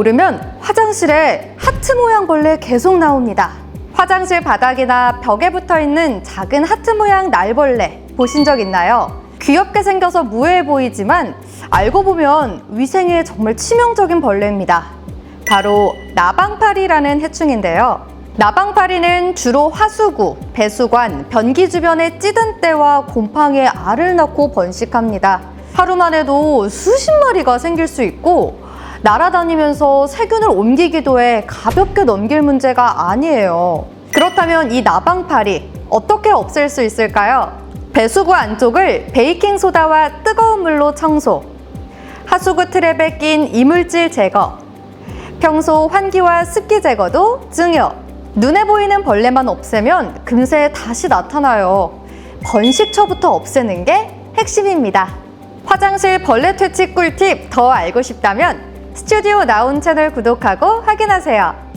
오르면 화장실에 하트 모양 벌레 계속 나옵니다. 화장실 바닥이나 벽에 붙어 있는 작은 하트 모양 날벌레 보신 적 있나요? 귀엽게 생겨서 무해해 보이지만 알고 보면 위생에 정말 치명적인 벌레입니다. 바로 나방파리라는 해충인데요. 나방파리는 주로 하수구, 배수관, 변기 주변에 찌든 때와 곰팡이에 알을 낳고 번식합니다. 하루만 해도 수십 마리가 생길 수 있고 날아다니면서 세균을 옮기기도 해 가볍게 넘길 문제가 아니에요. 그렇다면 이 나방파리 어떻게 없앨 수 있을까요? 배수구 안쪽을 베이킹 소다와 뜨거운 물로 청소, 하수구 트랩에 낀 이물질 제거, 평소 환기와 습기 제거도 중요. 눈에 보이는 벌레만 없애면 금세 다시 나타나요. 번식처부터 없애는 게 핵심입니다. 화장실 벌레 퇴치 꿀팁 더 알고 싶다면 스튜디오 나온 채널 구독하고 확인하세요.